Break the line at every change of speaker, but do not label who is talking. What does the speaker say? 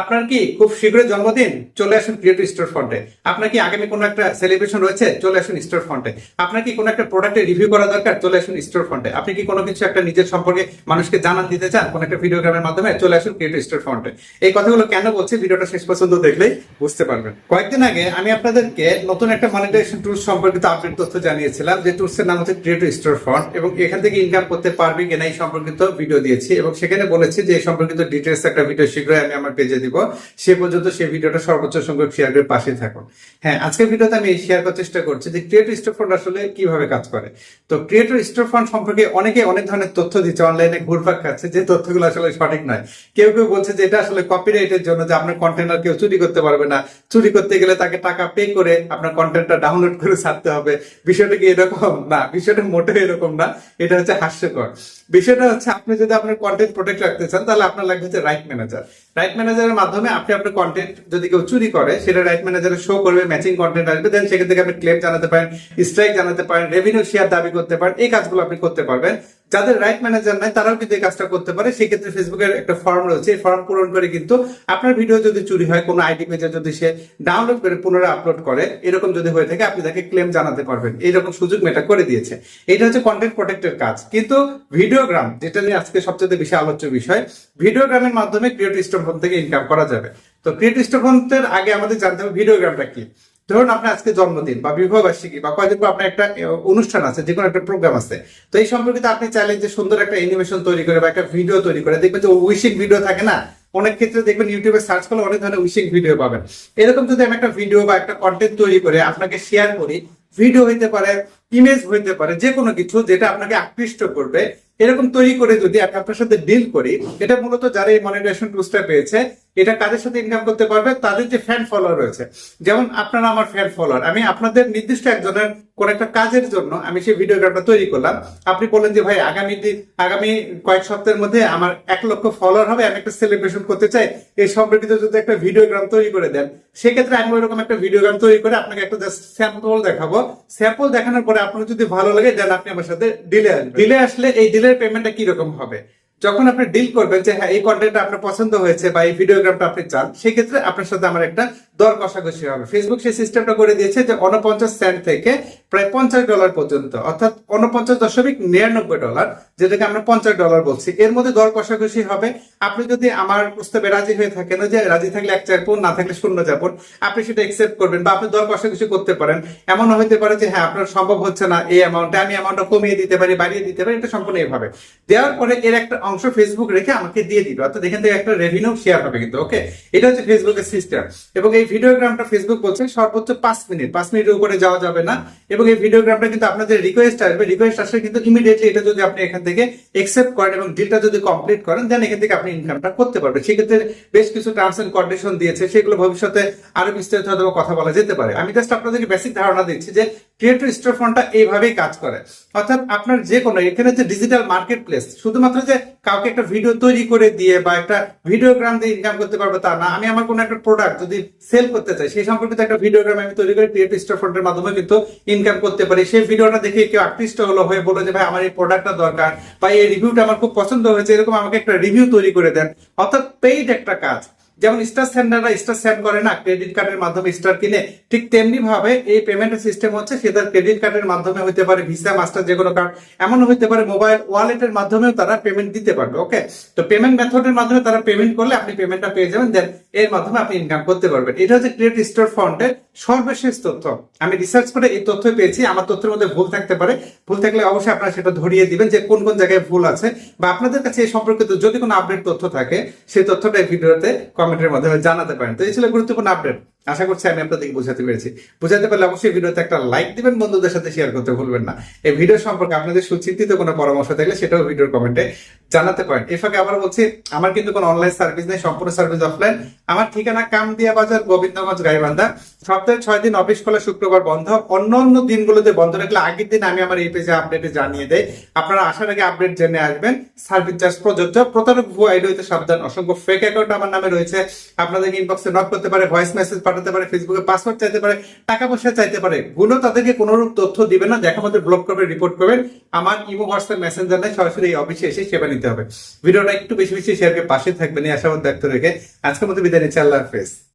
আপনার কি খুব শীঘ্রই জন্মদিন? চলে আসুন ক্রিয়েটিভ স্টোর ফ্রন্টে আপনার কি আগামী কোনো একটা সেলিব্রেশন রয়েছে? চলে আসুন স্টোর ফ্রন্টে আপনার কি কোনো একটা প্রোডাক্টের রিভিউ করা দরকার? চলে আসুন স্টোর ফ্রন্টে আপনি কি কোনো কিছু একটা নিজের সম্পর্কে মানুষকে জানান দিতে চান? কোনো একটা ভিডিওগ্রামের মাধ্যমে চলে আসুন ক্রিয়েটিভ স্টোর ফ্রন্টে এই কথাগুলো কেন বলছি? ভিডিওটা শেষ পর্যন্ত দেখলেই বুঝতে পারবেন। কয়েকদিন আগে আমি আপনাদেরকে নতুন একটা মনিটাইজেশন টুলস সম্পর্কিত আপডেট তথ্য জানিয়েছিলাম। যে টুলস এর নাম হচ্ছে ক্রিয়েটিভ স্টোর ফ্রন্ট এবং এখান থেকে ইনকাম করতে পারবে কিনা এই সম্পর্কিত ভিডিও দিয়েছি এবং সেখানে বলেছি যে এই সম্পর্কিত ডিটেলস একটা ভিডিও শীঘ্রই আমি আমার পেজে দিব, সে পর্যন্ত সেই ভিডিওটা সর্বোচ্চ সংখ্যক শেয়ার করে পাশে থাকুন। হ্যাঁ আজকের ভিডিওতে আমি শেয়ার করার চেষ্টা করছি যে ক্রিয়েটিভ স্টোর ফান্ড আসলে কীভাবে কাজ করে। তো ক্রিয়েটিভ স্টোর ফান্ড সম্পর্কে অনেকে অনেক ধরনের তথ্য দিচ্ছে অনলাইনে ঘুরপাক খাচ্ছে, যে তথ্যগুলো আসলে সঠিক নয়। কেউ কেউ বলছে যে এটা আসলে কপিরাইটের জন্য যে আপনার কন্টেন্ট কেউ চুরি করতে পারবে না। চুরি করতে গেলে তাকে টাকা পে করে আপনার কন্টেন্টটা ডাউনলোড করে ছাড়তে হবে। বিষয়টা কি এরকম? না, বিষয়টা মোটেও এরকম না। এটা হচ্ছে হাস্যকর। বিষয়টা হচ্ছে আপনি যদি আপনার কন্টেন্ট প্রোটেক্ট রাখতে চান, তাহলে আপনার লাগবে হচ্ছে রাইট ম্যানেজার রাইট ম্যানেজারের মাধ্যমে আপনি আপনার কন্টেন্ট যদি কেউ চুরি করে, সেটা রাইট ম্যানেজারে শো করবে ম্যাচিং কন্টেন্ট আসবে দেন সেখান থেকে আপনি ক্লেম জানাতে পারেন স্ট্রাইক জানাতে পারেন রেভিনিউ শেয়ার দাবি করতে পারেন, এই কাজগুলো আপনি করতে পারবেন। যাদের রাইট ম্যানেজার নাই, তারাও কিন্তু এই কাজটা করতে পারে। সেক্ষেত্রে ফেসবুকের একটা ফর্ম রয়েছে। এই ফর্ম পূরণ করে কিন্তু আপনার ভিডিও যদি চুরি হয়, কোনো আইডি পেজে যদি সে ডাউনলোড করে, পুনরায় আপলোড করে, এরকম যদি হয়ে থাকে, আপনি তাকে ক্লেম জানাতে পারবেন। এইরকম সুযোগ মেটা করে দিয়েছে। এটা হচ্ছে কন্টেন্ট প্রোটেক্টের কাজ। কিন্তু ভিডিওগ্রাম যেটা নিয়ে আজকে সবচেয়ে বেশি আলোচ্য বিষয় ভিডিওগ্রামের মাধ্যমে ক্রিয়েটিভ স্টোর ফোন থেকে ইনকাম করা যাবে। তো ক্রিয়েটিভ স্টোর ফোনের আগে আমাদের জানতে হবে ভিডিওগ্রামটা কি? ধরুন আপনার আজকে জন্মদিন বা বিবাহ বার্ষিকী বা কয়েকদিন আপনার একটা অনুষ্ঠান আছে যে কোনো একটা প্রোগ্রাম আছে। তো এই সম্পর্কিত আপনি চাইলেন যে সুন্দর একটা অ্যানিমেশন তৈরি করে বা একটা ভিডিও তৈরি করে, দেখবেন যে উইশিং ভিডিও থাকে না? অনেক ক্ষেত্রে দেখবেন ইউটিউবে সার্চ করলে অনেক ধরনের উইশিং ভিডিও পাবেন। এরকম যদি আমি একটা ভিডিও বা একটা কন্টেন্ট তৈরি করে আপনাকে শেয়ার করি ভিডিও হইতে পারে ইমেজ হইতে পারে, যে কোনো কিছু যেটা আপনাকে আকৃষ্ট করবে, এরকম তৈরি করে যদি আমি আপনার সাথে ডিল করি, এটা মূলত যারা এই মনিটাইজেশন টুলসটা পেয়েছে, এটা কাদের সাথে ইনকাম করতে পারবে? তাদের যে ফ্যান ফলোয়ার রয়েছে। যেমন আপনারা আমার ফ্যান ফলোয়ার আমি আপনাদের নির্দিষ্ট একজনের কোন একটা কাজের জন্য আমি সেই ভিডিওগ্রামটা তৈরি করলাম। আপনি বললেন যে, ভাই, আগামী দিন আগামী কয়েক সপ্তাহের মধ্যে আমার এক লক্ষ ফলোয়ার হবে, আমি একটা সেলিব্রেশন করতে চাই। এই সম্পর্কিত যদি একটা ভিডিওগ্রাম তৈরি করে দেন, সেক্ষেত্রে আমি ওইরকম একটা ভিডিওগ্রাম তৈরি করে আপনাকে একটা জাস্ট স্যাম্পল দেখাবো। স্যাম্পল দেখানোর পরে আপনার যদি ভালো লাগে দেন আপনি আমার সাথে ডিলে আসবেন। ডিলে আসলে এই ডিলের পেমেন্টটা কি রকম হবে? যখন আপনি ডিল করবেন যে হ্যাঁ এই কন্টেন্টটা আপনার পছন্দ হয়েছে বা এই ভিডিওগ্রামটা আপনি চান, সেক্ষেত্রে আপনার সাথে আমার একটা দর কষাকষি হবে। ফেসবুক সেই সিস্টেমটা করে দিয়েছে যে উনপঞ্চাশ সেন্ট থেকে প্রায় পঞ্চাশ ডলার পর্যন্ত, অর্থাৎ উনপঞ্চাশ দশমিক নিরানব্বই ডলার যেটাকে আমরা পঞ্চাশ ডলার বলছি। এর মধ্যে দর কষাকষি হবে। আপনি যদি আমার প্রস্তাবে রাজি হয়ে থাকেন যে রাজি থাকলে এক চার পণ, না থাকলে শূন্য যাপন আপনি সেটা একসেপ্ট করবেন বা আপনি দর কষাকষি করতে পারেন। এমনও হতে পারে যে হ্যাঁ আপনার সম্ভব হচ্ছে না এই অ্যামাউন্টে আমি অ্যামাউন্টটা কমিয়ে দিতে পারি, বাড়িয়ে দিতে পারি, এটা সম্পূর্ণ এইভাবে দেওয়ার পরে এর একটা অংশ ফেসবুক রেখে আমাকে দিয়ে দিবে অর্থাৎ এখান থেকে একটা রেভিনিউ শেয়ার হবে কিন্তু ওকে এটা হচ্ছে ফেসবুকের সিস্টেম এবং এই ভিডিওগ্রামটা ফেসবুক বলছে সর্বোচ্চ পাঁচ মিনিট। পাঁচ মিনিটের উপরে যাওয়া যাবে না। এবং এই ভিডিওগ্রামটা কিন্তু আপনাদের রিকোয়েস্ট আসবে রিকোয়েস্ট আসলে কিন্তু ইমিডিয়েটলি এটা যদি আপনি এখান থেকে একসেপ্ট করেন এবং ডিলটা যদি কমপ্লিট করেন দেন এখান থেকে আপনি ইনকামটা করতে পারবেন। সেক্ষেত্রে বেশ কিছু টার্মস এন্ড কন্ডিশন দিয়েছে। সেগুলো ভবিষ্যতে আরও বিস্তারিত হয়তো কথা বলা যেতে পারে। আমি জাস্ট আপনাদেরকে বেসিক ধারণা দিচ্ছি যে ক্রিয়েটর স্টোর ফোনটা এইভাবেই কাজ করে। অর্থাৎ আপনার যে কোনো এখানে যে ডিজিটাল মার্কেট প্লেস শুধুমাত্র যে কাউকে একটা ভিডিও তৈরি করে দিয়ে বা একটা ভিডিওগ্রাম দিয়ে ইনকাম করতে পারব তা না। আমি আমার কোনো একটা প্রোডাক্ট যদি সেল করতে চাই, সেই সম্পর্কিত একটা ভিডিওগ্রাম আমি তৈরি করে ক্রিয়েটিভ স্টোর ফোনের মাধ্যমে কিন্তু ইনকাম করতে পারি। সেই ভিডিওটা দেখে কেউ আকৃষ্ট হলো, হয়ে বলো যে, ভাই, আমার এই প্রোডাক্টটা দরকার বা এই রিভিউটা আমার খুব পছন্দ হয়েছে। এরকম আমাকে একটা রিভিউ তৈরি করে দেন। অর্থাৎ পেইড একটা কাজ। যেমন স্টার সেন্ডাররা স্টার সেন্ড করে না ক্রেডিট কার্ডের মাধ্যমে স্টার কিনে, ঠিক তেমনি ভাবে এই পেমেন্টের সিস্টেম হচ্ছে সেটা ক্রেডিট কার্ডের মাধ্যমে হতে পারে ভিসা মাস্টার যে কোনো কার্ড এমন হতে পারে মোবাইল ওয়ালেটের মাধ্যমেও তারা পেমেন্ট দিতে পারবে ওকে তো পেমেন্ট মেথডের মাধ্যমে তারা পেমেন্ট করলে আপনি পেমেন্টটা পেয়ে যাবেন দেন এর মাধ্যমে আপনি ইনকাম করতে পারবেন। এটা হচ্ছে ক্রিয়েট স্টোর ফন্টের সর্বশেষ তথ্য। আমি রিসার্চ করে এই তথ্য পেয়েছি, আমার তথ্যের মধ্যে ভুল থাকতে পারে। ভুল থাকলে অবশ্যই আপনারা সেটা ধরিয়ে দিবেন যে কোন কোন জায়গায় ভুল আছে, বা আপনাদের কাছে এই সম্পর্কিত যদি কোনো আপডেট তথ্য থাকে, সেই তথ্যটা এই ভিডিওতে কমেন্টের মাধ্যমে জানাতে পারেন। তো এই ছিল গুরুত্বপূর্ণ আপডেট। আশা করছি আমি আপনাদেরকে বোঝাতে পেরেছি। বোঝাতে পারলে অবশ্যই ভিডিওতে একটা লাইক দিবেন, বন্ধুদের সাথে শেয়ার করতে ভুলবেন না। এই ভিডিও সম্পর্কে আপনাদের সুচিন্তিত কোনো পরামর্শ থাকলে সেটাও ভিডিওর কমেন্টে জানাতে পারেন। এর ফাঁকে আবার বলছি, আমার কিন্তু কোনো অনলাইন সার্ভিস নেই, সম্পূর্ণ সার্ভিস অফলাইন আমার ঠিকানা কামদিয়া বাজার, গোবিন্দগঞ্জ, গাইবান্ধা। সপ্তাহে ছয় দিন অফিস খোলা শুক্রবার বন্ধ। অন্য অন্য দিনগুলোতে বন্ধ রাখলে আগের দিন আমি আমার এই পেজে আপডেটে জানিয়ে দেয় আপনারা আসার আগে আপডেট জেনে আসবেন। সার্ভিস চার্জ প্রযোজ্য। প্রতারক ভুয়া আইডি হইতে সাবধান। অসংখ্য ফেক অ্যাকাউন্ট আমার নামে রয়েছে। আপনাদের ইনবক্সে নক করতে পারে ভয়েস মেসেজ পাঠাতে পারে ফেসবুকে পাসওয়ার্ড চাইতে পারে, টাকা পয়সা চাইতে পারে গুলো তাদেরকে কোনোরূপ তথ্য দিবে না, দেখা মধ্যে ব্লক করবে রিপোর্ট করবেন। আমার ইমো হোয়াটসঅ্যাপ মেসেঞ্জার নেই, সরাসরি এই অফিসে এসে সেবা নিতে হবে। ভিডিওটা একটু বেশি বেশি শেয়ারকে পাশে থাকবেন, এই আশাবাদ দায়িত্ব রেখে। আজকের মতো বিদায় নিচ্ছি, আল্লাহ হাফেজ।